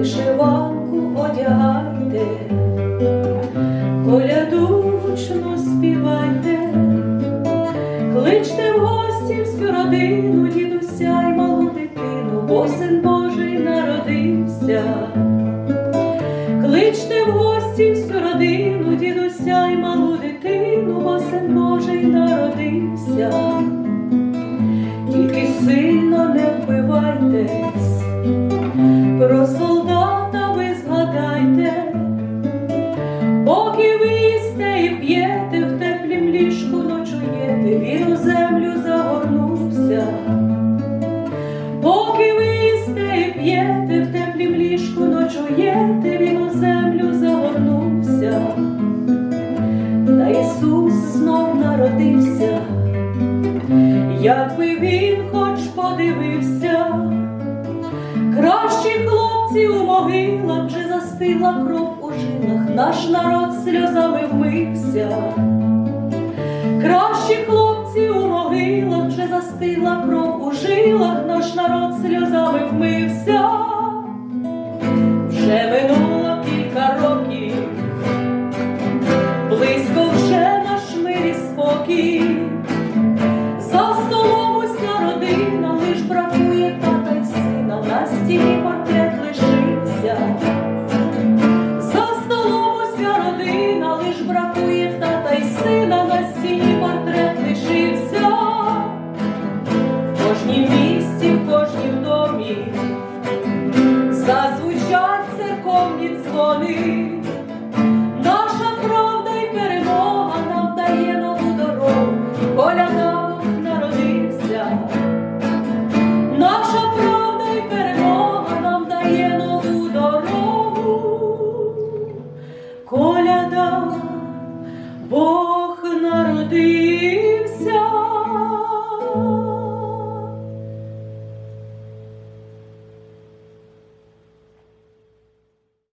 вишиванку одягайте, коляду гучно співайте, кличте в гості всю родину, дідуся й малу дитину, бо син Божий народився, кличте в гості всю родину, дідуся й малу дитину, бо син Божий народився, тільки сильно не впивайтесь. Народився, якби він хоч подивився, кращі хлопці у могилах вже застигла кров у жилах, наш народ сльозами вмився. Кращі хлопці у могилах вже застигла кров у жилах, наш народ сльозами вмився. Дзвони. Наша правда й перемога нам дає нову дорогу, коляда Бог народився. Наша правда й перемога нам дає нову дорогу, коляда Бог народився.